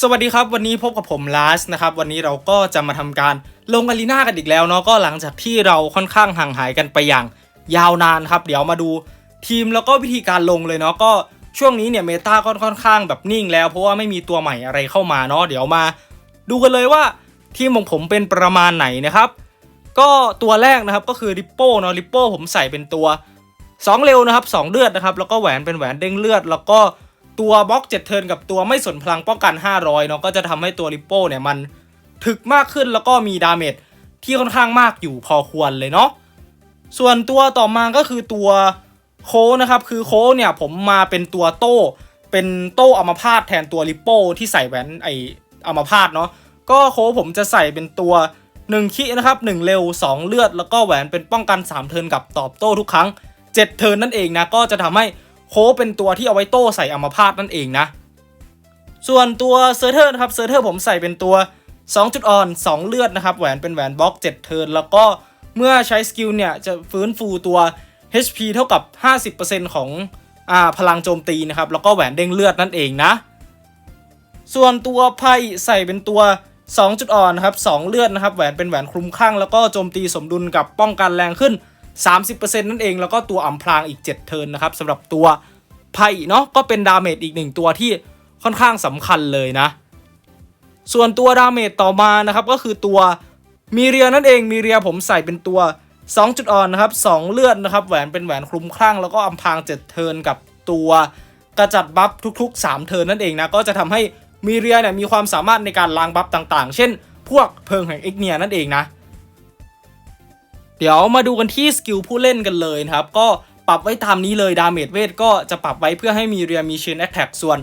สวัสดีครับวันนี้พบกับผมลาสนะครับวันนี้เราก็จะมาทำการลงอารีนากันอีกแล้วเนาะก็หลังจากที่เราค่อนข้างห่างหายกันไปอย่างยาวนานครับ เดี๋ยวมาดูทีมแล้วก็วิธีการลงเลยเนาะก็ช่วงนี้เนี่ยเมตาก็ค่อนข้างแบบนิ่งแล้ว เพราะว่าไม่มีตัวใหม่อะไรเข้ามาเนาะเดี๋ยวมา ดูกันเลยว่าทีมของผมเป็นประมาณไหนนะครับ ก็ตัวแรกนะครับก็คือริปโป้เนาะริปโป้ผมใส่เป็นตัว 2 เร็วนะครับ2เลือดนะครับแล้วก็แหวนเป็นแหวนเด้งเลือด แล้วก็ ตัวบล็อก 7 เทิร์นกับตัวไม่สนพลังป้องกัน 500 เนาะก็จะทำให้ตัวริปโป้เนี่ยมันถึกมากขึ้นแล้วก็มีดาเมจที่ค่อนข้างมากอยู่พอควรเลยเนาะส่วนตัวต่อมาก็คือตัวโคนะครับ คือโคเนี่ยผมมาเป็นตัวโต้เป็นโต้อัมาพาตแทนตัวริปโป้ที่ใส่แหวนไออัมาพาตเนาะก็โคผมจะใส่เป็นตัว1คินะครับ1เร็ว 2 เลือด แล้วก็แหวนเป็นป้องกัน 3 เทิร์นกับตอบโต้ทุกครั้ง 7 เทิร์นนั่นเองนะก็จะทำให้ โคเป็นตัวที่เอาไว้โต้ใส่อัมพาตนั่นเองนะ ส่วนตัวเซอร์เทอร์นะครับเซอร์เทอร์ผมใส่เป็นตัว 2 จุดอ่อน 2 เลือดนะครับแหวนเป็นแหวนบล็อก 7 เทิร์นแล้วก็เมื่อใช้สกิลเนี่ยจะฟื้นฟูตัว HP เท่ากับ 50%ของอ่าพลังโจมตีนะครับแล้วก็แหวนเด้งเลือดนั่นเองนะ ส่วนตัวไพ่ใส่เป็นตัว 2 จุดอ่อนนะครับ2เลือดนะครับแหวนเป็นแหวนคลุมข้างแล้วก็โจมตีสมดุลกับป้องกันแรงขึ้น 30%นั่นเองแล้วก็ตัวอ่ำพรางอีก 7 เทิร์นนะครับสำหรับตัวไพ่เนาะก็เป็นดาเมจอีกหนึ่งตัวที่ค่อนข้างสำคัญเลยนะ ส่วนตัวดาเมจต่อมานะครับก็คือตัวมีเรียนั่นเองมีเรียผมใส่เป็นตัว 2 จุดอ่อนนะครับ 2 เลือดนะครับแหวนเป็นแหวนคลุมข้างแล้วก็อำพราง7เทิร์นกับตัวกระจัดบัฟทุกๆ 3 เทิร์นนั่นเองนะก็จะทำให้มีเรียเนี่ยมีความสามารถในการล้างบัฟต่างๆ เช่น พวกเพลิงแห่งเอกเนียนั่นเองนะ เดี๋ยวมาดูกันที่สกิลผู้เล่นกันเลยนะครับ ก็ปรับไว้ตามนี้เลยดาเมจเวทก็จะปรับไว้เพื่อให้มีเรียมีเชนแอคแท็กส่วน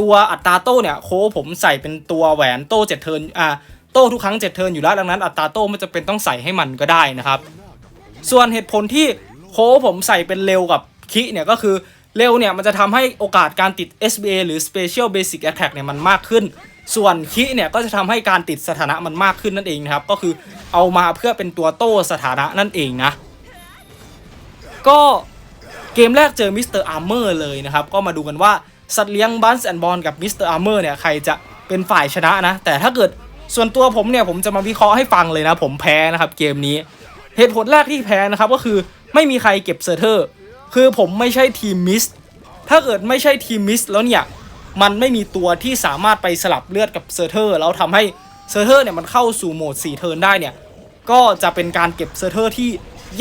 ตัวอัตราโต้เนี่ยโคผมใส่เป็นตัวแหวนโต้เจ็ดเทิร์นอ่าโต้ทุกครั้งเจ็ดเทิร์นอยู่แล้วดังนั้นอัตราโต้ไม่จะเป็นต้องใส่ให้มันก็ได้นะครับ ส่วนเหตุผลที่โคผมใส่เป็นเร็วกับคิเนี่ยก็คือเร็วเนี่ยมันจะทำให้โอกาสการติด SBA หรือ Special Basic Attack เนี่ยมันมากขึ้น ส่วนคิเนี่ยก็จะทำให้การติดสถานะมันมากขึ้นนั่นเองนะครับ ก็คือเอามาเพื่อเป็นตัวโต้สถานะนั่นเองนะ ก็เกมแรกเจอมิสเตอร์อาร์เมอร์เลยนะครับ ก็มาดูกันว่าสัตว์เลี้ยงบันส์แอนด์บอลกับมิสเตอร์อาร์เมอร์เนี่ยใครจะเป็นฝ่ายชนะนะ แต่ถ้าเกิดส่วนตัวผมเนี่ยผมจะมาวิเคราะห์ให้ฟังเลยนะ ผมแพ้นะครับเกมนี้ เหตุผลแรกที่แพ้นะครับก็คือไม่มีใครเก็บเซอร์เทอร์ คือผมไม่ใช่ทีมมิส ถ้าเกิดไม่ใช่ทีมมิสแล้วเนี่ย มันไม่มีตัวที่สามารถไปสลับเลือดกับเซอร์เทอร์แล้วทำให้เซอร์เทอร์เนี่ยมันเข้าสู่โหมด4เทิร์นได้เนี่ยก็จะเป็นการเก็บเซอร์เทอร์ที่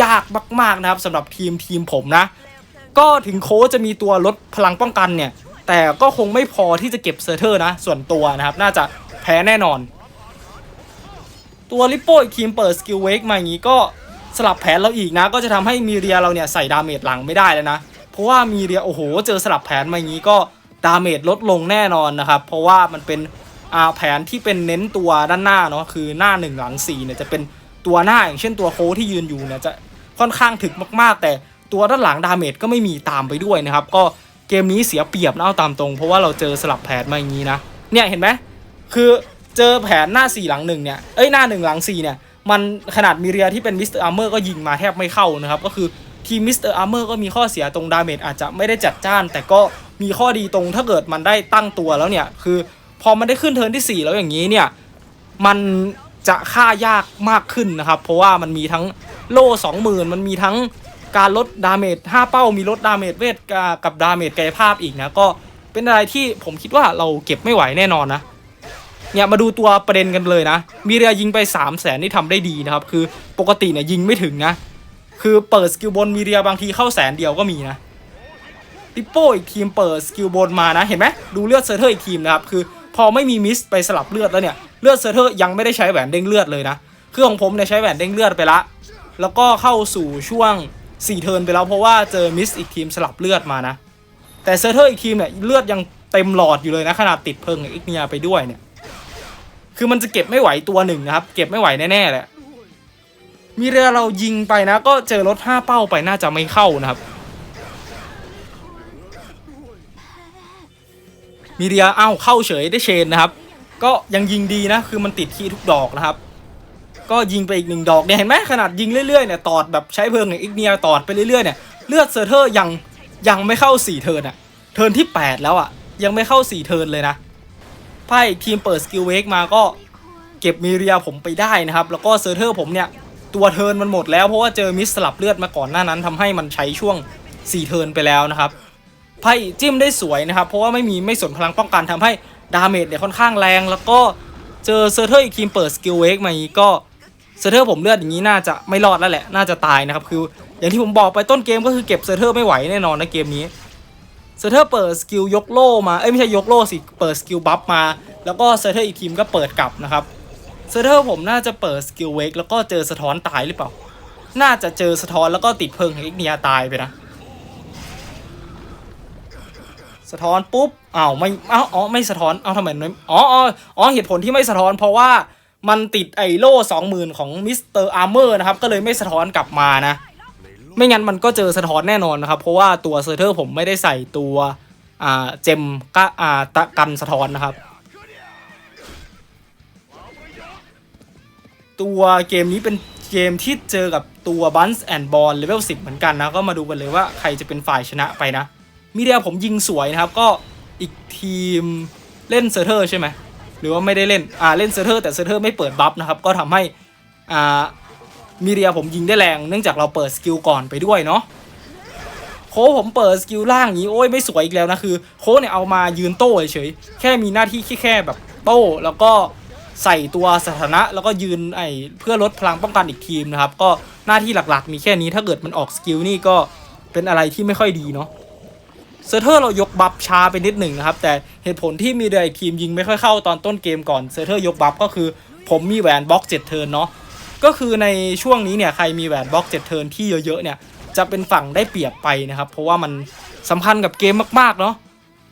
ยากมากๆนะครับสำหรับทีมทีมผมนะ ก็ถึงโค้ชจะมีตัวลดพลังป้องกันเนี่ยแต่ก็คงไม่พอที่จะเก็บเซอร์เทอร์นะ ส่วนตัวนะครับ น่าจะแพ้แน่นอน ตัวลิปโป้อีกทีมเปิดสกิลเวกมาอย่างนี้ก็สลับแผนเราอีกนะ ก็จะทำให้มีเรียเราเนี่ยใส่ดาเมจหลังไม่ได้แล้วนะ เพราะว่ามีเรียโอ้โห เจอสลับแผนมาอย่างนี้ก็ ดาเมจลดลงแน่นอนนะครับ เพราะว่ามันเป็นแผนที่เป็นเน้นตัวด้านหน้าเนาะคือหน้า 1 หลัง4เนี่ยจะเป็นตัวหน้าอย่างเช่นตัวโค้ที่ยืนอยู่เนี่ยจะค่อนข้างถึกมากๆ แต่ตัวด้านหลังดาเมจก็ไม่มีตามไปด้วยนะครับ ก็เกมนี้เสียเปรียบนะเอาตามตรง เพราะว่าเราเจอสลับแผนมาอย่างนี้นะเนี่ยเห็นไหมคือเจอแผนหน้า 4 หลังหนึ่งเนี่ยเอ้ยหน้า 1 หลัง4เนี่ยมันขนาดมีเรียที่เป็นมิสเตอร์อาร์เมอร์ก็ยิงมาแทบไม่เข้านะครับก็คือทีมมิสเตอร์อาร์เมอร์ก็มีข้อเสียตรงดาเมจอาจจะไม่ได้จัดจ้าน แต่ก็ มีข้อดีตรงถ้าเกิดมันได้ตั้งตัวแล้วเนี่ย คือพอมันได้ขึ้นเทิร์นที่ 4 แล้วอย่างนี้เนี่ย มันจะฆ่ายากมากขึ้นนะครับ เพราะว่ามันมีทั้งโล่20,000 มันมีทั้งการลดดาเมจ5เป้ามีลดดาเมจเวทกับดาเมจกายภาพอีกนะ ก็เป็นอะไรที่ผมคิดว่าเราเก็บไม่ไหวแน่นอนนะเนี่ยมาดูตัวประเด็นกันเลยนะ มีเรียยิงไป 3 0 0แสนที่ทำได้ดีนะครับ คือปกติเนี่ยยิงไม่ถึงนะ คือเปิดสกิลบนมีเรียบางทีเข้าแสนเดียวก็มีนะ ปิปโป้อีกทีมเปิดสกิลบนมานะเห็นไหมดูเลือดเซอร์เทอร์อีกทีมนะครับคือพอไม่มีมิสไปสลับเลือดแล้วเนี่ยเลือดเซอร์เทอร์ยังไม่ได้ใช้แหวนเด้งเลือดเลยนะคือของผมเนี่ยใช้แหวนเด้งเลือดไปละ แล้วก็เข้าสู่ช่วง4เทิร์นไปแล้วเพราะว่าเจอมิสอีกทีมสลับเลือดมานะแต่เซอร์เทอร์อีกทีมเนี่ยเลือดยังเต็มหลอดอยู่เลยนะขนาดติดเพิงอีกเนียไปด้วยเนี่ยคือมันจะเก็บไม่ไหวตัวหนึ่งนะครับเก็บไม่ไหวแน่ๆแหละมีเรือเรายิงไปนะ ก็เจอรถ5เป้าไปน่าจะไม่เข้านะครับ มีเรียเอ้าเข้าเฉยได้เชนนะครับ ก็ยังยิงดีนะ คือมันติดที่ทุกดอกนะครับ ก็ยิงไปอีกหนึ่งดอกเนี่ยเห็นไหมขนาดยิงเรื่อยๆเนี่ยตอดแบบใช้เพลิงอย่างอีกเนียตอดไปเรื่อยๆเนี่ยเลือดเซอร์เทอร์ยังยังไม่เข้า4เทิร์นอะเทิร์นที่ 8 แล้วอะยังไม่เข้า4เทิร์นเลยนะพพ่อีกทีมเปิดสกิลเวกมาก็เก็บมีเรียผมไปได้นะครับ แล้วก็เซอร์เทอร์ผมเนี่ยตัวเทิร์นมันหมดแล้วเพราะว่าเจอมิสสลับเลือดมาก่อนหน้านั้นทำให้มันใช้ช่วง4เทิร์นไปแล้วนะครับ ไพ่จิ้มได้สวยนะครับ เพราะว่าไม่มีไม่สนพลังป้องกันทำให้ดาเมจเนี่ยค่อนข้างแรง แล้วก็เจอเซอร์เทอร์อีกทีมเปิดสกิลเวกมาอีกก็เซอร์เทอร์ผมเลือดอย่างนี้น่าจะไม่รอดแล้วแหละ น่าจะตายนะครับคืออย่างที่ผมบอกไปต้นเกมก็คือเก็บเซอร์เทอร์ไม่ไหวแน่นอนนะเกมนี้เซอร์เทอร์เปิดสกิลยกโล่มาเอ้ยไม่ใช่ยกโล่สิเปิดสกิลบัฟมา แล้วก็เซอร์เทอร์อีกทีมก็เปิดกลับนะครับเซอร์เทอร์ผมน่าจะเปิดสกิลเวกแล้วก็เจอสะท้อนตายหรือเปล่า น่าจะเจอสะท้อนแล้วก็ติดเพิงของเอ็กเนียตายไปนะ สะท้อนปุ๊บอ้าวไม่อ้าวอ๋อไม่สะท้อนอ้าวทำไมไม่อ๋ออ๋ออ๋อเหตุผลที่ไม่สะท้อน เพราะว่ามันติดไอโล่สองหมื่นของมิสเตอร์อาร์เมอร์นะครับก็เลยไม่สะท้อนกลับมานะ ไม่งั้นมันก็เจอสะท้อนแน่นอนนะครับ เพราะว่าตัวเซอร์เทอร์ผมไม่ได้ใส่ตัวอ่าเจมกะอ่าตะกันสะท้อนนะครับ ตัวเกมนี้เป็นเกมที่เจอกับตัวบันส์แอนด์บอลเลเวล10 เหมือนกันนะ ก็มาดูกันเลยว่าใครจะเป็นฝ่ายชนะไปนะ มีเดียผมยิงสวยนะครับ ก็อีกทีมเล่นเซอร์เทอร์ใช่ไหมหรือว่าไม่ได้เล่นอ่าเล่นเซอร์เทอร์แต่เซอร์เทอร์ไม่เปิดบัฟนะครับ ก็ทำให้อ่ามีเรียผมยิงได้แรงเนื่องจากเราเปิดสกิลก่อนไปด้วยเนาะโค้ชผมเปิดสกิลล่างอย่างนี้โอ้ยไม่สวยอีกแล้วนะคือโค้ชเนี่ยเอามายืนโต้เฉยๆแค่มีหน้าที่แค่แค่แบบโต้แล้วก็ใส่ตัวสถานะแล้วก็ยืนไอเพื่อลดพลังป้องกันอีกทีมนะครับ ก็หน้าที่หลักๆ มีแค่นี้ถ้าเกิดมันออกสกิลนี่ก็เป็นอะไรที่ไม่ค่อยดีเนาะ เซอร์เทอร์เรายกบัฟช้าไปนิดหนึ่งนะครับ แต่เหตุผลที่มีเดียทีมยิงไม่ค่อยเข้าตอนต้นเกมก่อนเซอร์เทอร์ยกบัฟก็คือ ผมมีแหวนบล็อกเจ็ดเทิร์นเนาะก็คือในช่วงนี้เนี่ยใครมีแหวนบล็อกเจ็ดเทิร์นที่เยอะๆเนี่ยจะเป็นฝั่งได้เปรียบไปนะครับ เพราะว่ามันสัมพันธ์กับเกมมากๆเนาะ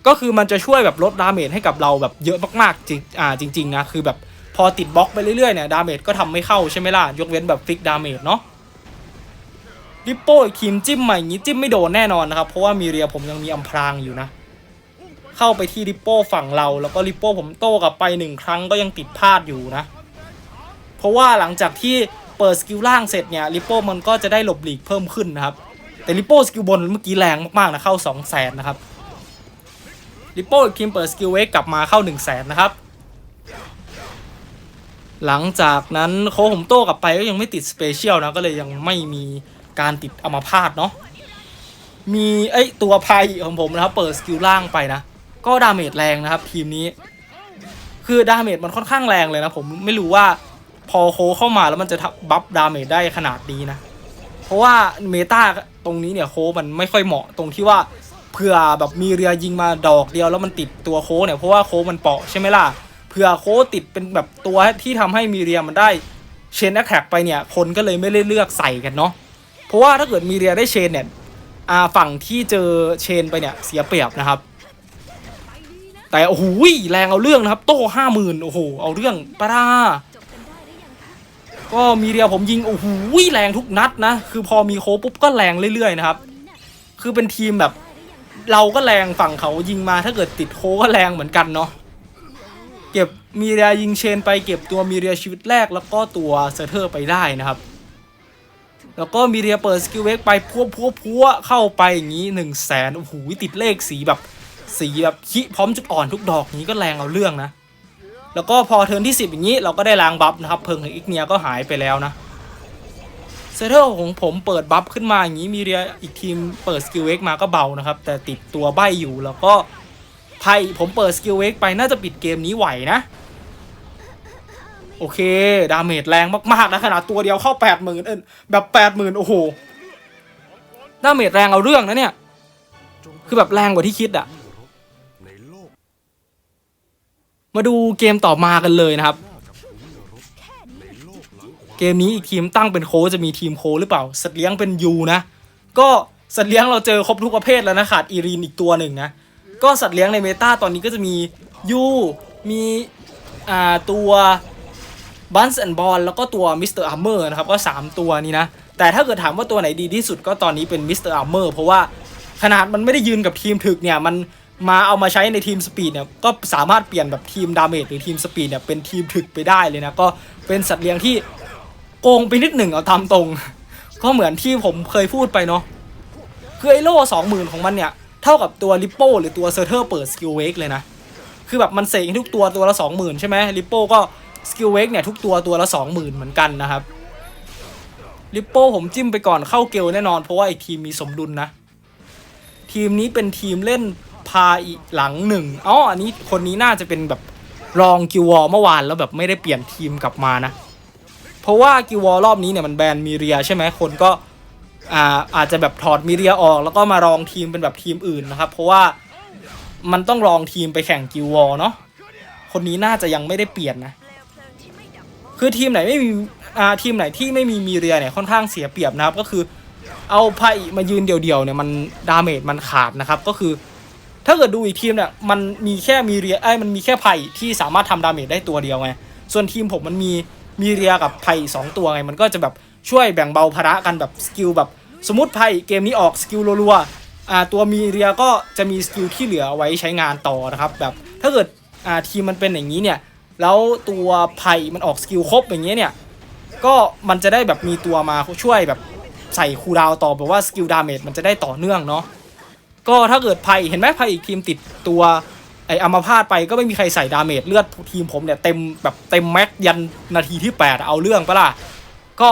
ก็คือมันจะช่วยแบบลดดาเมจให้กับเราแบบเยอะมากๆจริงอ่าจริงๆนะคือแบบพอติดบล็อกไปเรื่อยๆเนี่ยดาเมจก็ทำไม่เข้าใช่ไหมล่ะยกเว้นแบบฟิกดาเมจเนาะ ริปโป้อีกทีมจิ้มใหม่อย่างนี้จิ้มไม่โดนแน่นอนนะครับ เพราะว่ามีเรียผมยังมีอัมพรางอยู่นะ เข้าไปที่ริปโป้ฝั่งเรา แล้วก็ริปโป้ผมโต้กลับไปหนึ่งครั้งก็ยังติดพลาดอยู่นะ เพราะว่าหลังจากที่เปิดสกิลล่างเสร็จเนี่ยริปโป้มันก็จะได้หลบหลีกเพิ่มขึ้นนะครับ แต่ริปโป้สกิลบนเมื่อกี้แรงมากๆนะเข้า 2 0 0แสนนะครับริปโป้อีกทีมเปิดสกิลเวกกลับมาเข้า 1 0 0 0 0แสนนะครับหลังจากนั้นโคชผมโต้กลับไปก็ยังไม่ติดสเปเชียลนะก็เลยยังไม่มี การติดอมาพาตเนาะมีไอตัวไพของผมนะครับ เปิดสกิลล่างไปนะ ก็ดาเมจแรงนะครับ ทีมนี้ คือดาเมจมันค่อนข้างแรงเลยนะ ผมไม่รู้ว่าพอโคเข้ามาแล้วมันจะบัฟดาเมจได้ขนาดนี้นะ เพราะว่าเมตาตรงนี้เนี่ยโคมันไม่ค่อยเหมาะตรงที่ว่าเผื่อแบบมีเรียยิงมาดอกเดียวแล้วมันติดตัวโคเนี่ยเพราะว่าโคมันเปาะใช่ไหมล่ะเผื่อโคติดเป็นแบบตัวที่ทำให้มีเรียมันได้เชนแอคแท็กไปเนี่ยคนก็เลยไม่ได้เลือกใส่กันเนาะ เพราะว่าถ้าเกิดมีเรียได้เชนเนี่ยฝั่งที่เจอเชนไปเนี่ยเสียเปรียบนะครับ แต่โอ้โหแรงเอาเรื่องนะครับ โต้ห้าหมื่นโอ้โหเอาเรื่องปะดาก็มีเรียผมยิงโอ้โหแรงทุกนัดนะคือพอมีโคปุ๊บก็แรงเรื่อยๆนะครับ คือเป็นทีมแบบ เราก็แรงฝั่งเขายิงมาถ้าเกิดติดโคก็แรงเหมือนกันเนาะเก็บมีเรียยิงเชนไปเก็บตัวมีเรียชีวิตแรกแล้วก็ตัวเซอร์เทอร์ไปได้นะครับ แล้วก็มีเรียเปิดสกิลเวกไปพัวพัวพัวเข้าไปอย่างนี้หนึ่งแสนโอ้โหติดเลขสีแบบสีแบบคิพร้อมจุดอ่อนทุกดอกนี้ก็แรงเอาเรื่องนะ แล้วก็พอเทิร์นที่ 10 อย่างนี้เราก็ได้ล้างบัฟนะครับ เพิงของอีกเนียก็หายไปแล้วนะเซเทอร์ของผมเปิดบัฟขึ้นมาอย่างนี้มีเรียอีกทีมเปิดสกิลเวกมาก็เบานะครับ แต่ติดตัวใบอยู่แล้วก็ไพ่ผมเปิดสกิลเวกไปน่าจะปิดเกมนี้ไหวนะ โอเค ดาเมจแรงมากๆนะขนาดตัวเดียวเข้า8 0,000เออแบบ80,000โอ้โห ดาเมจแรงเอาเรื่องนะเนี่ย คือแบบแรงกว่าที่คิดอะมาดูเกมต่อมากันเลยนะครับ เกมนี้อีกทีมตั้งเป็นโค้จะมีทีมโค้หรือเปล่า สัตว์เลี้ยงเป็นยูนะ ก็สัตว์เลี้ยงเราเจอครบทุกประเภทแล้วนะขาดอีรีนอีกตัวหนึ่งนะ ก็สัตว์เลี้ยงในเมตาตอนนี้ก็จะมียู มีอ่าตัว บันส์แอนบอลแล้วก็ตัวมิสเตอร์อาร์เมอร์นะครับก็ 3 ตัวนี้นะ แต่ถ้าเกิดถามว่าตัวไหนดีที่สุดก็ตอนนี้เป็นมิสเตอร์อาร์เมอร์เพราะว่าขนาดมันไม่ได้ยืนกับทีมถึกเนี่ย มันมาเอามาใช้ในทีมสปีดเนี่ย ก็สามารถเปลี่ยนแบบทีมดาเมจหรือทีมสปีดเนี่ยเป็นทีมถึกไปได้เลยนะ ก็เป็นสัตว์เลี้ยงที่โกงไปนิดหนึ่งเอาตามตรง ก็เหมือนที่ผมเคยพูดไปเนาะคือไอโล่สองหมื่นของมันเนี่ยเท่ากับตัวลิปโป้หรือตัวเซอร์เทอร์เปิดสกิลเวกเลยนะ คือแบบมันเสกทุกตัวตัวละสองหมื่นใช่ไหมลิปโป้ก็ สกิลเวกเนี่ยทุกตัวตัวละสองหมื่นเหมือนกันนะครับลิปโป้ผมจิ้มไปก่อนเข้าเกลแน่นอนเพราะว่าไอทีมมีสมดุลนะ ทีมนี้เป็นทีมเล่นพาอีหลังหนึ่งอ๋ออันนี้คนนี้น่าจะเป็นแบบรองกิววอลเมื่อวานแล้วแบบไม่ได้เปลี่ยนทีมกลับมานะ เพราะว่ากิววอลรอบนี้เนี่ยมันแบนมีเรียใช่ไหมคนก็อ่าอาจจะแบบถอดมีเรียออก แล้วก็มารองทีมเป็นแบบทีมอื่นนะครับ เพราะว่ามันต้องรองทีมไปแข่งกิววอลเนาะคนนี้น่าจะยังไม่ได้เปลี่ยนนะ คือทีมไหนไม่มีอ่าทีมไหนที่ไม่มีมีเรียเนี่ยค่อนข้างเสียเปรียบนะครับก็คือ เอาไพ่มายืนเดี่ยวๆเนี่ยมันดาเมจมันขาดนะครับก็คือ ถ้าเกิดดูอีกทีมเนี่ยมันมีแค่มีเรียไอ้มันมีแค่ไพ่ที่สามารถทำดาเมจได้ตัวเดียวไงส่วนทีมผมมันมีมีเรียกับไพ่สองตัวไงมันก็จะแบบช่วยแบ่งเบาภาระกันแบบสกิลแบบสมมติไพ่เกมนี้ออกสกิลรัวๆอ่าตัวมีเรียก็จะมีสกิลที่เหลือเอาไว้ใช้งานต่อนะครับแบบถ้าเกิดอ่าทีมมันเป็นอย่างนี้เนี่ย แล้วตัวไพ่มันออกสกิลครบอย่างเงี้ยเนี่ยก็มันจะได้แบบมีตัวมาช่วยแบบใส่คูลดาวต่อแบบว่าสกิลดาเมจมันจะได้ต่อเนื่องเนาะก็ถ้าเกิดไพ่เห็นไหมไพ่อีกทีมติดตัวไอ้อัมาพาตไปก็ไม่มีใครใส่ดาเมจเลือดทีมผมเนี่ยเต็มแบบเต็มแม็กยันนาทีที่ 8 เอาเรื่องปะล่ะก็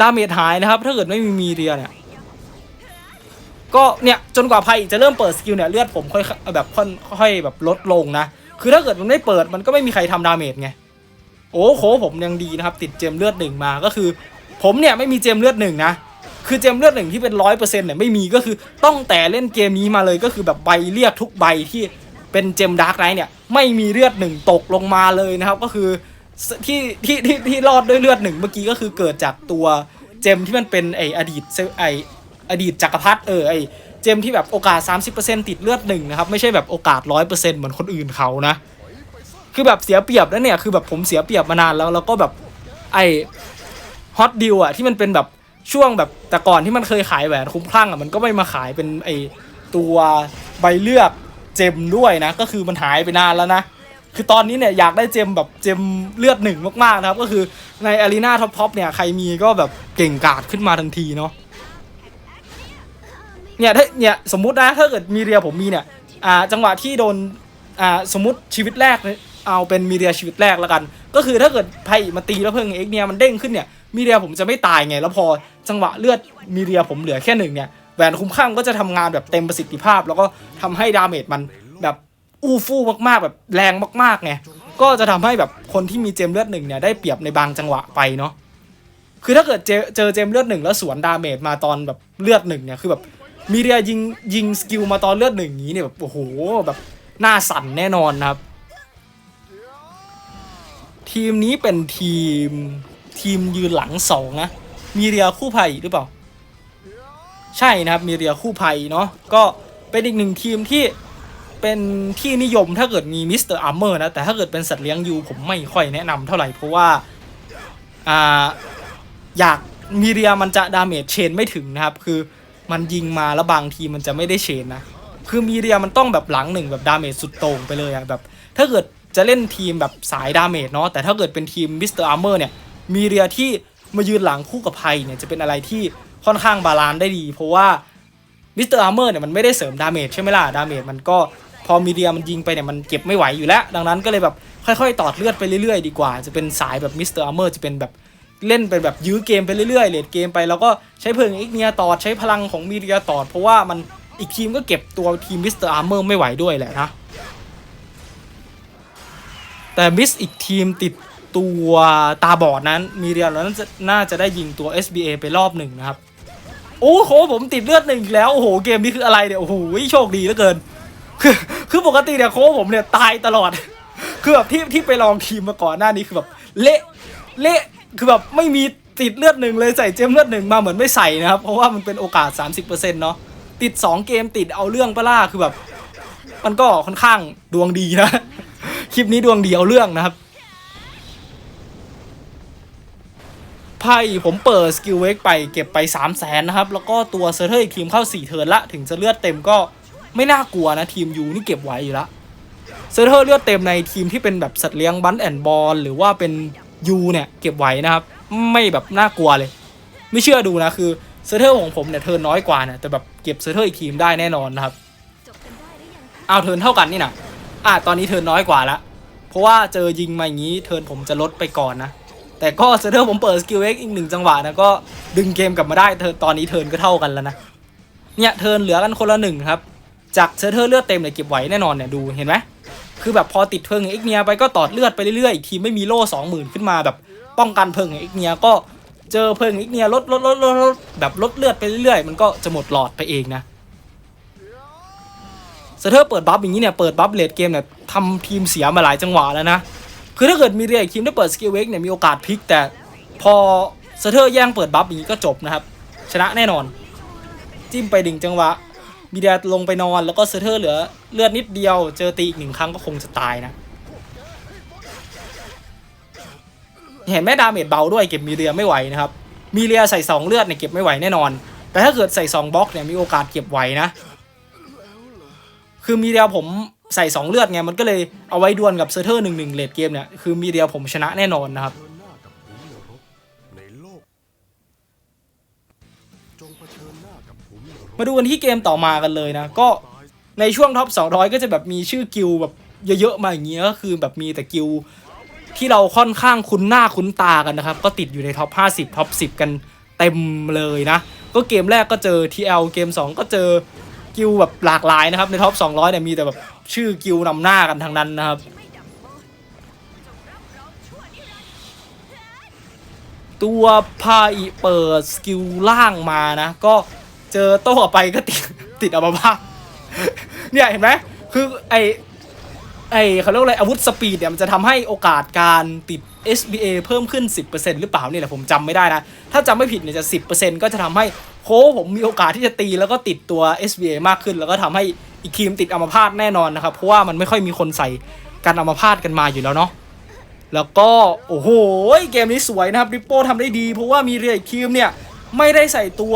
ดาเมจหายนะครับ ถ้าเกิดไม่มีมีเรียเนี่ยก็เนี่ยจนกว่าไพ่จะเริ่มเปิดสกิลเนี่ยเลือดผมค่อยแบบค่อยค่อยแบบลดลงนะ คือถ้าเกิดมันไม่เปิดมันก็ไม่มีใครทำดาเมจไง โอ้โหผมยังดีนะครับ ติดเจมเลือดหนึ่งมาก็คือ ผมเนี่ยไม่มีเจมเลือดหนึ่งนะ คือเจมเลือดหนึ่งที่เป็นร้อยเปอร์เซ็นต์เนี่ยไม่มีก็คือต้องแต่เล่นเกมนี้มาเลยก็คือแบบใบเรียกทุกใบที่เป็นเจมดาร์กไนท์เนี่ยไม่มีเลือดหนึ่งตกลงมาเลยนะครับ ก็คือที่ที่ที่ที่รอดด้วยเลือดหนึ่งเมื่อกี้ก็คือเกิดจากตัวเจมที่มันเป็นไออดีตไออดีตจักรพรรดิเออไอ เจมที่แบบโอกาส 30%ติดเลือดหนึ่งนะครับ ไม่ใช่แบบโอกาส 100%เหมือนคนอื่นเขานะ คือแบบเสียเปรียบแล้วเนี่ย คือแบบผมเสียเปรียบมานานแล้วแล้วก็แบบไอฮอตดิวอะที่มันเป็นแบบช่วงแบบแต่ก่อนที่มันเคยขายแหวนคุ้มคลั่งอะมันก็ไม่มาขายเป็นไอตัวใบเลือกเจมด้วยนะ ก็คือมันหายไปนานแล้วนะคือตอนนี้เนี่ยอยากได้เจมแบบเจมเลือดหนึ่งมากๆนะครับ ก็คือในอารีนาท็อปท็อปเนี่ยใครมีก็แบบเก่งกาจขึ้นมาทันทีเนาะ เนี่ยถ้าเนี่ยสมมุตินะถ้าเกิดมีเรียผมมีเนี่ยอ่าจังหวะที่โดนอ่าสมมติชีวิตแรกเนี่ยเอาเป็นมีเรียชีวิตแรกแล้วกัน ก็คือถ้าเกิดไพ่มาตีแล้วเพิ่งเอ็กเนี่ยมันเด้งขึ้นเนี่ยมีเรียผมจะไม่ตายไงแล้วพอจังหวะเลือดมีเรียผมเหลือแค่หนึ่งเนี่ยแหวนคุ้มข้างก็จะทำงานแบบเต็มประสิทธิภาพ แล้วก็ทำให้ดาเมจมันแบบอู้ฟู่มากๆ แบบแรงมากๆไงก็จะทำให้แบบคนที่มีเจมเลือดหนึ่งเนี่ยได้เปรียบในบางจังหวะไปเนาะคือถ้าเกิดเจอเจอเจมเลือดหนึ่งแล้วสวนดาเมจมาตอนแบบเลือดหนึ่งเนี่ยคือแบบ มีเรียยิงยิงสกิลมาตอนเลือดหนึ่งอย่างนี้เนี่ยแบบโอ้โหแบบหน้าสั่นแน่นอนครับ ทีมนี้เป็นทีมทีมยืนหลังสองนะมีเรียคู่ภัยหรือเปล่า ใช่นะครับมีเรียคู่ภัยเนาะก็เป็นอีกหนึ่งทีมที่เป็นที่นิยมถ้าเกิดมีมิสเตอร์อาร์เมอร์นะ แต่ถ้าเกิดเป็นสัตว์เลี้ยงยูผมไม่ค่อยแนะนำเท่าไหร่ เพราะว่าอ่าอยากมีเรียมันจะดาเมจเชนไม่ถึงนะครับ คือ มันยิงมาแล้วบางทีมันจะไม่ได้เชนนะ คือมีเรียมันต้องแบบหลังหนึ่งแบบดาเมจสุดโต่งไปเลยอะแบบ ถ้าเกิดจะเล่นทีมแบบสายดาเมจเนาะแต่ถ้าเกิดเป็นทีมมิสเตอร์อาร์เมอร์เนี่ยมีเรียที่มายืนหลังคู่กับไพเนี่ยจะเป็นอะไรที่ค่อนข้างบาลานซ์ได้ดี เพราะว่ามิสเตอร์อาร์เมอร์เนี่ยมันไม่ได้เสริมดาเมจใช่ไหมล่ะดาเมจมันก็พอมีเรียมันยิงไปเนี่ยมันเก็บไม่ไหวอยู่แล้ว ดังนั้นก็เลยแบบค่อยๆ ตอดเลือดไปเรื่อยๆ ดีกว่า จะเป็นสายแบบมิสเตอร์อาร์เมอร์จะเป็นแบบ เล่นเป็นแบบยื้อเกมไปเรื่อยๆเลดเกมไปแล้วก็ใช้เพลิงเอ็กเนียตอดใช้พลังของมีเรียตอด เพราะว่ามันอีกทีมก็เก็บตัวทีมมิสเตอร์อาร์เมอร์ไม่ไหวด้วยแหละนะ แต่มิสอีกทีมติดตัวตาบอดนั้นมีเรียลนั้นน่าจะได้ยิงตัว SBA ไปรอบหนึ่งนะครับ โอ้โหผมติดเลือดหนึ่งแล้ว โอ้โหเกมนี้คืออะไรเนี่ยโอ้โหโชคดีเหลือเกิน คือคือปกติเนี่ยโค้ชผมเนี่ยตายตลอด คือแบบที่ที่ไปลองทีมมาก่อนหน้านี้คือแบบเละเละ คือแบบไม่มีติดเลือดหนึ่งเลยใส่เจมเลือดหนึ่งมาเหมือนไม่ใส่นะครับ เพราะว่ามันเป็นโอกาส 30%เนาะติด 2 เกมติดเอาเรื่องปะล่าคือแบบ มันก็ค่อนข้างดวงดีนะ คลิปนี้ดวงดีเอาเรื่องนะครับไพ่ผมเปิดสกิลเวกไปเก็บไป 3 0 0แสนนะครับ แล้วก็ตัวเซอร์เทอร์อีกทีมเข้า 4 เทิร์นละ ถึงจะเลือดเต็มก็ไม่น่ากลัวนะ ทีมยูนี่เก็บไว้อยู่ละเซอร์เทอร์เลือดเต็มในทีมที่เป็นแบบสัตว์เลี้ยงบันแอนบอลหรือว่าเป็น ยูเนี่ยเก็บไว้นะครับ ไม่แบบน่ากลัวเลย ไม่เชื่อดูนะคือเซอร์เทอร์ของผมเนี่ยเทิร์นน้อยกว่าเนี่ยแต่แบบเก็บเซอร์เทอร์อีกทีมได้แน่นอนนะครับเอาเทิร์นเท่ากันนี่นะอะตอนนี้เทิร์นน้อยกว่าละเพราะว่าเจอยิงมาอย่างนี้เทิร์นผมจะลดไปก่อนนะแต่ก็เซเทอร์ผมเปิดสกิลเอ็กอีกหนึ่งจังหวะนะก็ดึงเกมกลับมาได้เทิร์นตอนนี้เทิร์นก็เท่ากันแล้วนะเนี่ยเทิร์นเหลือกันคนละหนึ่งครับจากเซเทอร์เลือดเต็มเนี่ยเก็บไหวแน่นอนเนี่ยดูเห็นไหม คือแบบพอติดเพิงเอ็กเนียไปก็ตอดเลือดไปเรื่อยๆอีกทีไม่มีโล่สองหมื่นขึ้นมาแบบป้องกันเพิงเอ็กเนียก็เจอเพิงเอ็กเนียลดลดลดลดลดแบบลดเลือดไปเรื่อยๆมันก็จะหมดหลอดไปเองนะเซเทอร์เปิดบัฟอย่างนี้เนี่ยเปิดบัฟเลดเกมเนี่ยทำทีมเสียมาหลายจังหวะแล้วนะคือถ้าเกิดมีเรียกทีมได้เปิดสกิลเวกเนี่ยมีโอกาสพลิกแต่พอเซเทอร์แย่งเปิดบัฟอย่างนี้ก็จบนะครับชนะแน่นอน จิ้มไปดึงจังหวะ มีเดียลงไปนอนแล้วก็เซเทอร์เหลือเลือดนิดเดียว เจอตีอีกหนึ่งครั้งก็คงจะตายนะ เห็นไหมดาเมจเบาด้วยเก็บมีเรียไม่ไหวนะครับ มีเรียใส่สองเลือดเนี่ยเก็บไม่ไหวแน่นอน แต่ถ้าเกิดใส่สองบล็อกเนี่ยมีโอกาสเก็บไหวนะ คือมีเรียผมใส่สองเลือดไงมันก็เลยเอาไว้ดวลกับเซอร์เทอร์หนึ่งหนึ่งเลดเกมเนี่ยคือมีเรียผมชนะแน่นอนนะครับ มาดูกันที่เกมต่อมากันเลยนะ ก็ในช่วงท็อป 200 ก็จะแบบมีชื่อกิลแบบเยอะๆมาอย่างเงี้ยก็คือแบบมีแต่กิลที่เราค่อนข้างคุ้นหน้าคุ้นตากันนะครับ ก็ติดอยู่ในท็อป 50 ท็อป 10 กันเต็มเลยนะ ก็เกมแรกก็เจอ TL เกม 2 ก็เจอกิลแบบหลากหลายนะครับ ในท็อป 200 เนี่ยมีแต่แบบชื่อกิลนำหน้ากันทั้งนั้นนะครับตัวพาอิเปิดสกิลล่างมานะ ก็ เจอโต้ออกไปก็ติดติดอัมพาตเนี่ยเห็นไหมคือไอไอเขาเรียกอะไรอาวุธสปีดเนี่ยมันจะทำให้โอกาสการติด SBA เพิ่มขึ้น 10%หรือเปล่านี่แหละผมจำไม่ได้นะ ถ้าจำไม่ผิดเนี่ยจะ 10%ก็จะทำให้โค้ชผมมีโอกาสที่จะตีแล้วก็ติดตัว SBA มากขึ้น แล้วก็ทำให้อีกทีมติดอัมพาตแน่นอนนะครับ เพราะว่ามันไม่ค่อยมีคนใส่กันอัมพาตกันมาอยู่แล้วเนาะแล้วก็โอ้โหเกมนี้สวยนะครับริปโป้ทำได้ดี เพราะว่ามีเรียอีกทีมเนี่ยไม่ได้ใส่ตัว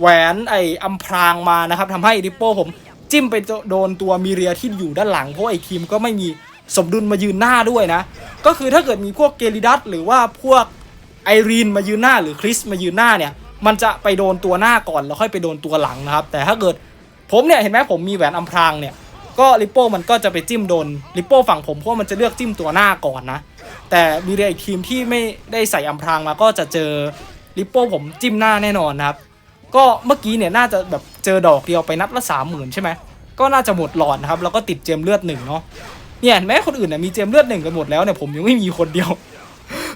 แหวนไออัมพรางมานะครับทำให้ริปโป้ผมจิ้มไปโดนตัวมีเรียที่อยู่ด้านหลังเพราะไอทีมก็ไม่มีสมดุลมายืนหน้าด้วยนะ ก็คือถ้าเกิดมีพวกเกลิดัสหรือว่าพวกไอรีนมายืนหน้าหรือคริสมายืนหน้าเนี่ย มันจะไปโดนตัวหน้าก่อนแล้วค่อยไปโดนตัวหลังนะครับ แต่ถ้าเกิดผมเนี่ยเห็นไหมผมมีแหวนอัมพรางเนี่ยก็ลิปโป้มันก็จะไปจิ้มโดนลิปโป้ฝั่งผมเพราะว่ามันจะเลือกจิ้มตัวหน้าก่อนนะ แต่มีเรียอีกทีมที่ไม่ได้ใส่อัมพรางมาก็จะเจอลิปโป้ผมจิ้มหน้าแน่นอนนะครับ ก็เมื่อกี้เนี่ยน่าจะแบบเจอดอกเดียวไปนัดละสามหมื่นใช่ไหมก็น่าจะหมดหลอดนะครับแล้วก็ติดเจมเลือดหนึ่งเนาะเนี่ยเห็นไหมคนอื่นเนี่ยมีเจมเลือดหนึ่งกันหมดแล้วเนี่ยผมยังไม่มีคนเดียว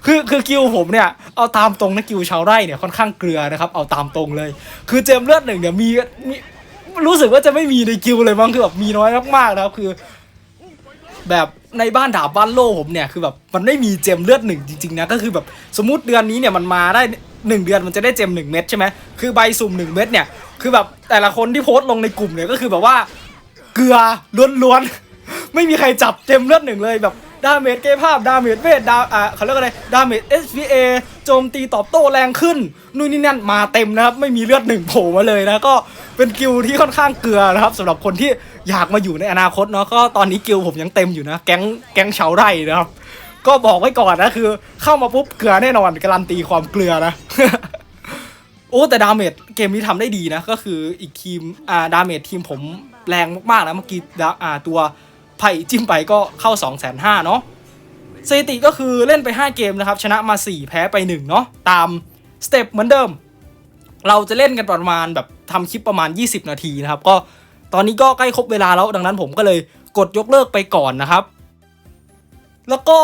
คือคือกิวผมเนี่ยเอาตามตรงนะกิวชาวไร่เนี่ยค่อนข้างเกลือนะครับเอาตามตรงเลย คือเจมเลือดหนึ่งเนี่ยมีมีรู้สึกว่าจะไม่มีในกิวเลยมั้งคือแบบมีน้อยมากๆนะครับคือ แบบในบ้านดาบบ้านโล่ผมเนี่ยคือแบบมันไม่มีเจมเลือดหนึ่งจริงๆนะก็คือแบบสมมติเดือนนี้เนี่ยมันมาได้ หนึ่งเดือนมันจะได้เจมหนึ่งเม็ดใช่ไหมคือใบสุ่มหนึ่งเม็ดเนี่ยคือแบบแต่ละคนที่โพสต์ลงในกลุ่มเนี่ยก็คือแบบว่าเกลือล้วนๆ ไม่มีใครจับเจมเลือดหนึ่งเลยแบบดาเมจเกยภาพดาเมจเวทดาอ่าเขาเรียกอะไรดาเมจ SVA โจมตีตอบโต้แรงขึ้นนู่นนี่นั่นมาเต็มนะครับ ไม่มีเลือดหนึ่งโผล่มาเลยนะก็เป็นกิลด์ที่ค่อนข้างเกลือนะครับสำหรับคนที่อยากมาอยู่ในอนาคตเนาะก็ตอนนี้กิลด์ผมยังเต็มอยู่นะ แก๊งแก๊งชาไร่นะครับ ก็บอกไว้ก่อนนะคือ เข้ามาปุ๊บเกลือแน่นอนการันตีความเกลือนะ โอ้แต่ดาเมจเกมนี้ทำได้ดีนะ ก็คืออีกทีมอ่าดาเมจทีมผมแรงมากๆนะเมื่อกี้อ่าตัวไผ่จิ้มไปก็เข้า 2 5 0 0 0 0เนาะสถิติก็คือเล่นไป 5 เกมนะครับ ชนะมา 4 แพ้ไป 1 เนาะตามสเต็ปเหมือนเดิม เราจะเล่นกันประมาณแบบทำคลิปประมาณ 20 นาทีนะครับ ก็ตอนนี้ก็ใกล้ครบเวลาแล้วดังนั้นผมก็เลยกดยกเลิกไปก่อนนะครับ แล้วก็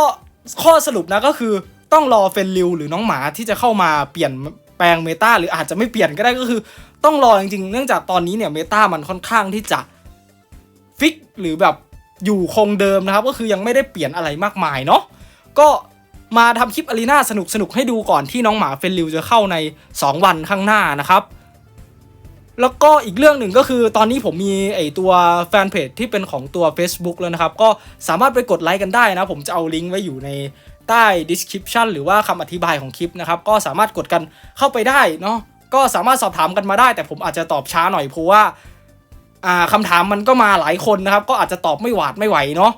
ข้อสรุปนะก็คือต้องรอเฟนริวหรือน้องหมาที่จะเข้ามาเปลี่ยนแปลงเมตาหรืออาจจะไม่เปลี่ยนก็ได้ก็คือ ต้องรอจริงๆ เนื่องจากตอนนี้เนี่ยเมตามันค่อนข้างที่จะฟิกหรือแบบอยู่คงเดิมนะครับ ก็คือยังไม่ได้เปลี่ยนอะไรมากมายเนาะก็มาทำคลิปอารีนาสนุกๆ ให้ดูก่อนที่น้องหมาเฟนริวจะเข้าใน 2 วันข้างหน้านะครับ แล้วก็อีกเรื่องหนึ่งก็คือตอนนี้ผมมีไอตัวแฟนเพจที่เป็นของตัว Facebook แล้วนะครับ ก็สามารถไปกดไลค์กันได้นะ ผมจะเอาลิงก์ไว้อยู่ในใต้ description หรือว่าคำอธิบายของคลิปนะครับ ก็สามารถกดกันเข้าไปได้เนาะก็สามารถสอบถามกันมาได้ แต่ผมอาจจะตอบช้าหน่อยเพราะว่าอ่าคำถามมันก็มาหลายคนนะครับ ก็อาจจะตอบไม่หวาดไม่ไหวเนาะ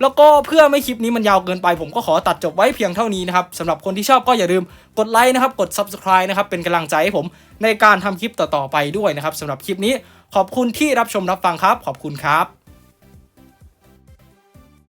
แล้วก็เพื่อไม่คลิปนี้มันยาวเกินไป ผมก็ขอตัดจบไว้เพียงเท่านี้นะครับสำหรับคนที่ชอบก็อย่าลืมกดไลค์นะครับกด subscribe นะครับเป็นกำลังใจให้ผมในการทำคลิปต่อๆไปด้วยนะครับสำหรับคลิปนี้ขอบคุณที่รับชมรับฟังครับ ขอบคุณครับ